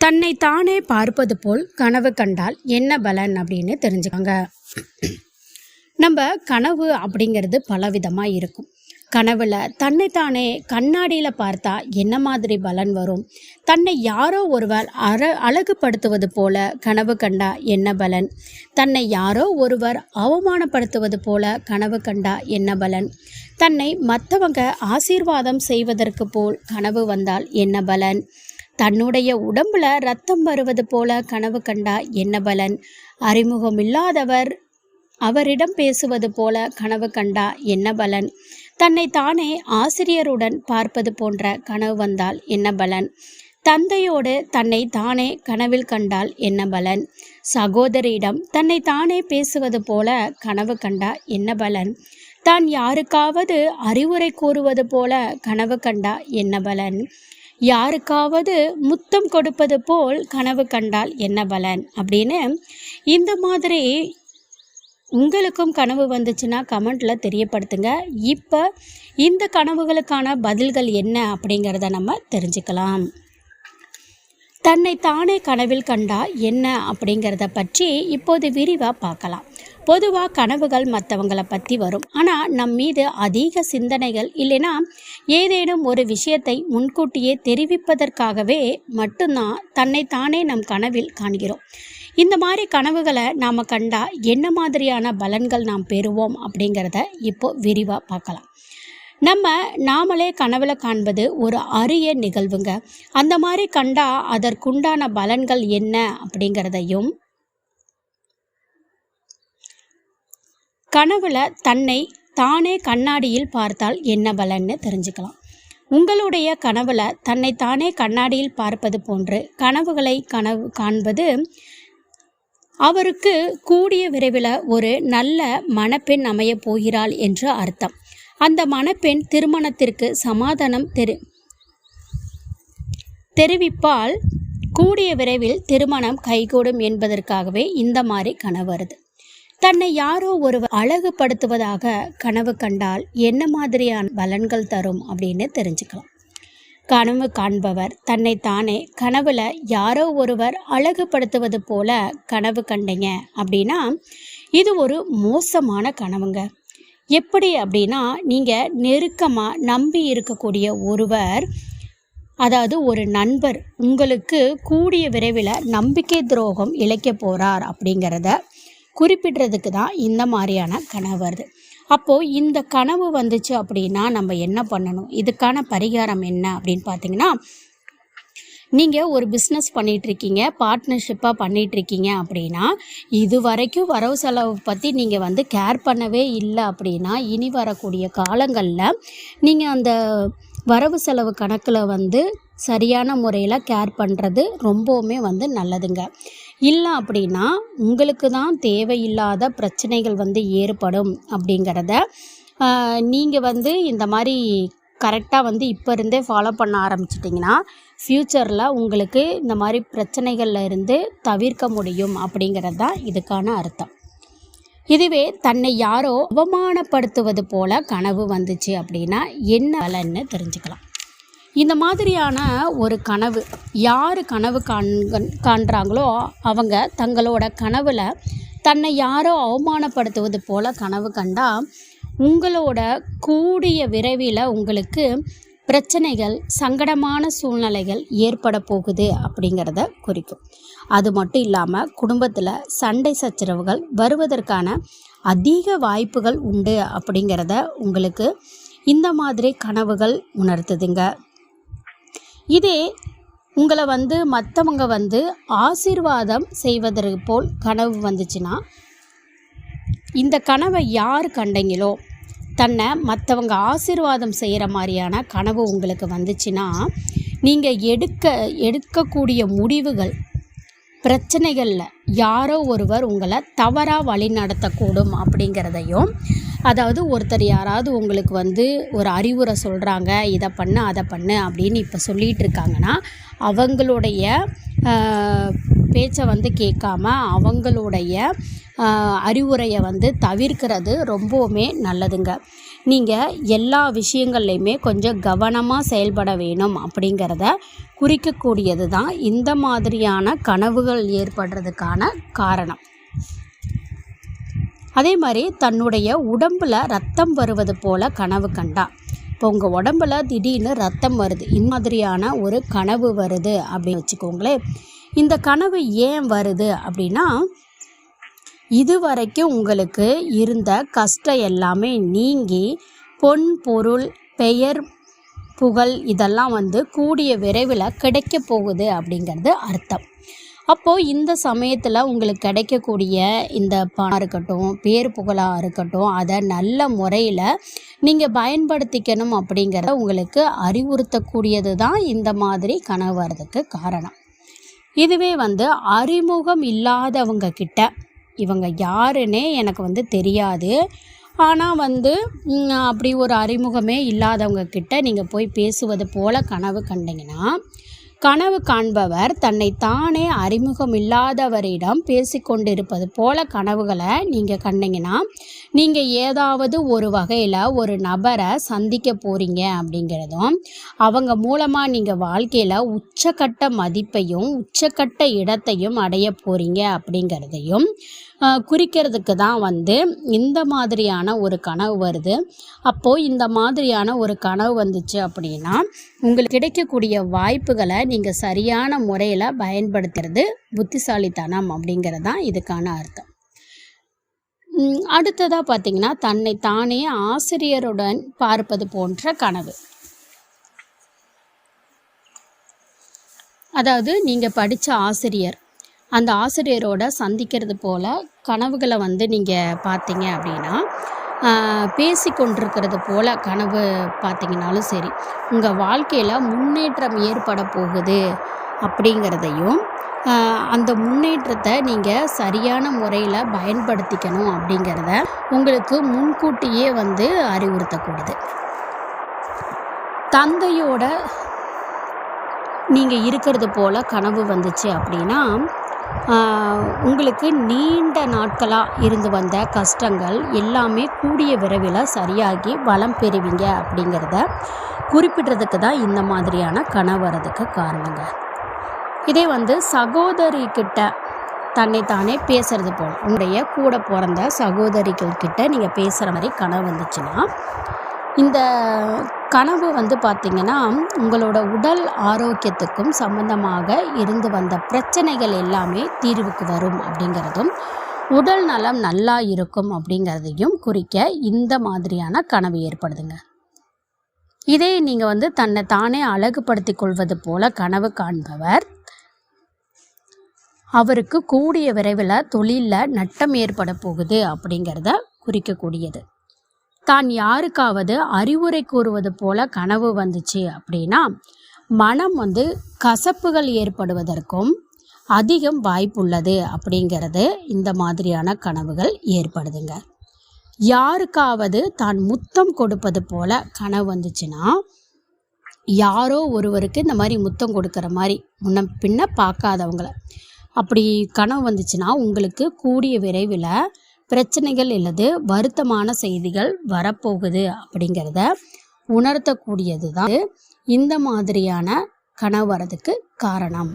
தன்னை தானே பார்ப்பது போல் கனவு கண்டால் என்ன பலன் அப்படின்னு தெரிஞ்சுக்கோங்க. நம்ம கனவு அப்படிங்கிறது பலவிதமாக இருக்கும். கனவுல தன்னைத்தானே கண்ணாடியில் பார்த்தா என்ன மாதிரி பலன் வரும்? தன்னை யாரோ ஒருவர் அற அழகுபடுத்துவது போல கனவு கண்டா என்ன பலன்? தன்னை யாரோ ஒருவர் அவமானப்படுத்துவது போல கனவு கண்டா என்ன பலன்? தன்னை மற்றவங்க ஆசீர்வாதம் செய்வதற்கு போல் கனவு வந்தால் என்ன பலன்? தன்னுடைய உடம்புல ரத்தம் வருவது போல கனவு கண்டா என்ன பலன்? அறிமுகமில்லாதவர் அவரிடம் பேசுவது போல கனவு கண்டா என்ன பலன்? தன்னை தானே ஆசிரியருடன் பார்ப்பது போன்ற கனவு வந்தால் என்ன பலன்? தந்தையோடு தன்னை தானே கனவில் கண்டால் என்ன பலன்? சகோதரியிடம் தன்னை தானே பேசுவது போல கனவு கண்டா என்ன பலன்? தான் யாருக்காவது அறிவுரை கூறுவது போல கனவு கண்டா என்ன பலன்? யாருக்காவது முத்தம் கொடுப்பது போல் கனவு கண்டால் என்ன பலன்? அப்படின்னு இந்த மாதிரி உங்களுக்கும் கனவு வந்துச்சுன்னா கமெண்ட்டில் தெரியப்படுத்துங்க. இப்போ இந்த கனவுகளுக்கான பதில்கள் என்ன அப்படிங்கிறத நம்ம தெரிஞ்சுக்கலாம். தன்னை தானே கனவில் கண்டா என்ன அப்படிங்கிறத பற்றி இப்போது விரிவாக பார்க்கலாம். பொதுவாக கனவுகள் மற்றவங்களை பற்றி வரும். ஆனால் நம் மீது அதிக சிந்தனைகள் இல்லைன்னா ஏதேனும் ஒரு விஷயத்தை முன்கூட்டியே தெரிவிப்பதற்காகவே மட்டும்தான் தன்னை தானே நம் கனவில் காண்கிறோம். இந்த மாதிரி கனவுகளை நாம் கண்டா என்ன மாதிரியான பலன்கள் நாம் பெறுவோம் அப்படிங்கிறத இப்போ விரிவாக பார்க்கலாம். நம்ம நாமளே கனவுல காண்பது ஒரு அரிய நிகழ்வுங்க. அந்த மாதிரி கண்டா அதற்குண்டான பலன்கள் என்ன அப்படிங்கிறதையும் கனவுல தன்னை தானே கண்ணாடியில் பார்த்தால் என்ன பலன்னு தெரிஞ்சுக்கலாம். உங்களுடைய கனவுல தன்னை தானே கண்ணாடியில் பார்ப்பது போன்று கனவுகளை கனவு காண்பது அவருக்கு கூடிய விரைவில் ஒரு நல்ல மணப்பெண் அமையப் போகிறாள் என்று அர்த்தம். அந்த மணப்பெண் திருமணத்திற்கு சமாதானம் தெரு தெரிவிப்பால் கூடிய விரைவில் திருமணம் கைகூடும் என்பதற்காகவே இந்த மாதிரி கனவு வருது. தன்னை யாரோ ஒருவர் அழகுபடுத்துவதாக கனவு கண்டால் என்ன மாதிரியான பலன்கள் தரும் அப்படின்னு தெரிஞ்சுக்கலாம். கனவு காண்பவர் தன்னை தானே கனவுல யாரோ ஒருவர் அழகுபடுத்துவது போல கனவு கண்டீங்க அப்படின்னா இது ஒரு மோசமான கனவுங்க. எப்படி அப்படின்னா நீங்கள் நெருக்கமாக நம்பி இருக்கக்கூடிய ஒருவர் அதாவது ஒரு நண்பர் உங்களுக்கு கூடிய விரைவில் நம்பிக்கை துரோகம் இழைக்க போகிறார் அப்படிங்கிறத குறிப்பிடுறதுக்கு தான் இந்த மாதிரியான கனவு வருது. அப்போது இந்த கனவு வந்துச்சு அப்படின்னா நம்ம என்ன பண்ணணும்? இதுக்கான பரிகாரம் என்ன அப்படின்னு பார்த்தீங்கன்னா நீங்கள் ஒரு பிஸ்னஸ் பண்ணிகிட்ருக்கீங்க பார்ட்னர்ஷிப்பாக பண்ணிகிட்ருக்கீங்க அப்படின்னா இது வரைக்கும் வரவு செலவு பற்றி நீங்கள் வந்து கேர் பண்ணவே இல்லை அப்படின்னா இனி வரக்கூடிய காலங்களில் நீங்கள் அந்த வரவு செலவு கணக்கில் வந்து சரியான முறையில் கேர் பண்ணுறது ரொம்பவுமே வந்து நல்லதுங்க. இல்லை அப்படின்னா உங்களுக்கு தான் தேவையில்லாத பிரச்சனைகள் வந்து ஏற்படும் அப்படிங்கிறத நீங்கள் வந்து இந்த மாதிரி கரெக்டாக வந்து இப்போ இருந்தே ஃபாலோ பண்ண ஆரம்பிச்சிட்டிங்கன்னா ஃப்யூச்சரில் உங்களுக்கு இந்த மாதிரி பிரச்சனைகளில் இருந்து தவிர்க்க முடியும் அப்படிங்கிறது தான் இதுக்கான அர்த்தம். இதுவே தன்னை யாரோ அவமானப்படுத்துவது போல கனவு வந்துச்சு அப்படின்னா என்ன பலன்னு தெரிஞ்சுக்கலாம். இந்த மாதிரியான ஒரு கனவு யார் கனவு காண் காண்றாங்களோ அவங்க தங்களோட கனவில் தன்னை யாரோ அவமானப்படுத்துவது போல கனவு கண்டா உங்களோட கூடிய விரைவில் உங்களுக்கு பிரச்சனைகள் சங்கடமான சூழ்நிலைகள் ஏற்பட போகுது அப்படிங்கிறத குறிக்கும். அது மட்டும் இல்லாமல் குடும்பத்தில் சண்டை சச்சரவுகள் வருவதற்கான அதிக வாய்ப்புகள் உண்டு அப்படிங்கிறத உங்களுக்கு இந்த மாதிரி கனவுகள் உணர்த்துதுங்க. இதே உங்களை வந்து மற்றவங்க வந்து ஆசீர்வாதம் செய்வதற்கு போல் கனவு வந்துச்சுன்னா இந்த கனவை யார் கண்டீங்களோ தன்னை மற்றவங்க ஆசீர்வாதம் செய்கிற மாதிரியான கனவு உங்களுக்கு வந்துச்சுன்னா நீங்கள் எடுக்க எடுக்கக்கூடிய முடிவுகள் பிரச்சனைகளில் யாரோ ஒருவர் உங்களை தவறாக வழி நடத்தக்கூடும் அப்படிங்கிறதையும் அதாவது ஒருத்தர் யாராவது உங்களுக்கு வந்து ஒரு அறிவுரை சொல்கிறாங்க இதை பண்ணு அதை பண்ணு அப்படின்னு இப்போ சொல்லிகிட்டு இருக்காங்கன்னா அவங்களுடைய பேச்சை வந்து கேட்காம அவங்களுடைய அறிவுரையை வந்து தவிர்க்கிறது ரொம்பவுமே நல்லதுங்க. நீங்கள் எல்லா விஷயங்கள்லையுமே கொஞ்சம் கவனமாக செயல்பட வேணும் அப்படிங்கிறத குறிக்கக்கூடியது தான் இந்த மாதிரியான கனவுகள் ஏற்படுறதுக்கான காரணம். அதே மாதிரி தன்னுடைய உடம்புல ரத்தம் வருவது போல கனவு கண்டா. இப்போ உங்கள் உடம்புல திடீர்னு ரத்தம் வருது. இம்மாதிரியான ஒரு கனவு வருது அப்படின்னு வச்சுக்கோங்களேன். இந்த கனவு ஏன் வருது அப்படின்னா இது வரைக்கும் உங்களுக்கு இருந்த கஷ்டம் எல்லாமே நீங்கி பொன் பொருள் பெயர் புகழ் இதெல்லாம் வந்து கூடிய விரைவில் கிடைக்க போகுது அப்படிங்கிறது அர்த்தம். அப்போது இந்த சமயத்தில் உங்களுக்கு கிடைக்கக்கூடிய இந்த பணம் இருக்கட்டும் பேர் புகழாக இருக்கட்டும் அதை நல்ல முறையில் நீங்கள் பயன்படுத்திக்கணும் அப்படிங்கிறத உங்களுக்கு அறிவுறுத்தக்கூடியது தான் இந்த மாதிரி கனவு வர்றதுக்கு காரணம். இதுவே வந்து அறிமுகம் இல்லாதவங்க கிட்ட இவங்க யாருன்னே எனக்கு வந்து தெரியாது. ஆனால் வந்து அப்படி ஒரு அறிமுகமே இல்லாதவங்க கிட்ட நீங்கள் போய் பேசுவது போல கனவு கண்டிங்கன்னா கனவு காண்பவர் தன்னை தானே அறிமுகம் இல்லாதவரிடம் பேசிக்கொண்டிருப்பது போல கனவுகளை நீங்கள் கண்டீங்கன்னா நீங்கள் ஏதாவது ஒரு வகையில் ஒரு நபரை சந்திக்க போகிறீங்க அப்படிங்கிறதும் அவங்க மூலமாக நீங்கள் வாழ்க்கையில் உச்சக்கட்ட மதிப்பையும் உச்சக்கட்ட இடத்தையும் அடைய போகிறீங்க அப்படிங்கிறதையும் குறிக்கிறதுக்கு தான் வந்து இந்த மாதிரியான ஒரு கனவு வருது. அப்போது இந்த மாதிரியான ஒரு கனவு வந்துச்சு அப்படின்னா உங்களுக்கு கிடைக்கக்கூடிய வாய்ப்புகளை நீங்கள் சரியான முறையில் பயன்படுத்துறது புத்திசாலித்தனம் அப்படிங்கிறது தான் இதுக்கான அர்த்தம். அடுத்ததாக பார்த்தீங்கன்னா தன்னை தானே ஆசிரியருடன் பார்ப்பது போன்ற கனவு. அதாவது நீங்கள் படித்த ஆசிரியர் அந்த ஆசிரியரோட சந்திக்கிறது போல் கனவுகளை வந்து நீங்கள் பார்த்தீங்க அப்படின்னா பேசி கொண்டிருக்கிறது போல் கனவு பார்த்தீங்கனாலும் சரி. உங்கள் வாழ்க்கையில் முன்னேற்றம் ஏற்பட போகுது அப்படிங்கிறதையும் அந்த முன்னேற்றத்தை நீங்கள் சரியான முறையில் பயன்படுத்திக்கணும் அப்படிங்கிறத உங்களுக்கு முன்கூட்டியே வந்து அறிவுறுத்தக்கூடியது தந்தையோட நீங்கள் இருக்கிறது போல் கனவு வந்துச்சு அப்படின்னா உங்களுக்கு நீண்ட நாட்களாக இருந்து வந்த கஷ்டங்கள் எல்லாமே கூடிய விரைவில் சரியாகி வளம் பெறுவீங்க அப்படிங்கிறத குறிப்பிடுறதுக்கு தான் இந்த மாதிரியான கனவு வரதுக்கு காரணங்க. இதே வந்து சகோதரி தன்னை தன்னைத்தானே பேசுறது போல் உங்களுடைய கூட பிறந்த சகோதரிகள் கிட்ட நீங்கள் பேசுகிற மாதிரி கனவு வந்துச்சுன்னா இந்த கனவு வந்து பார்த்திங்கன்னா உங்களோட உடல் ஆரோக்கியத்துக்கும் சம்பந்தமாக இருந்து வந்த பிரச்சனைகள் எல்லாமே தீர்வுக்கு வரும் அப்படிங்கிறதும் உடல் நலம் நல்லா இருக்கும் அப்படிங்கிறதையும் குறிக்க இந்த மாதிரியான கனவு ஏற்படுதுங்க. இதே நீங்கள் வந்து தன்னை தானே அழகுபடுத்திக் கொள்வது போல கனவு காண்பவர் அவருக்கு கூடிய விரைவில் தொழிலில் நட்டம் ஏற்பட போகுது அப்படிங்கிறத குறிக்கக்கூடியது. தான் யாருக்காவது அறிவுரை கூறுவது போல கனவு வந்துச்சு அப்படின்னா மனம் வந்து கசப்புகள் ஏற்படுவதற்கும் அதிகம் வாய்ப்புள்ளது அப்படிங்கிறது இந்த மாதிரியான கனவுகள் ஏற்படுதுங்க. யாருக்காவது தான் முத்தம் கொடுப்பது போல கனவு வந்துச்சுன்னா யாரோ ஒருவருக்கு இந்த மாதிரி முத்தம் கொடுக்குற மாதிரி முன்ன பின்ன பார்க்காதவங்கள. அப்படி கனவு வந்துச்சுன்னா உங்களுக்கு கூடிய விரைவில் பிரச்சனைகள் அல்லது வருத்தமான செய்திகள் வரப்போகுது அப்படிங்கிறத உணர்த்தக்கூடியது தான் இந்த மாதிரியான கனவு வரதுக்கு காரணம்.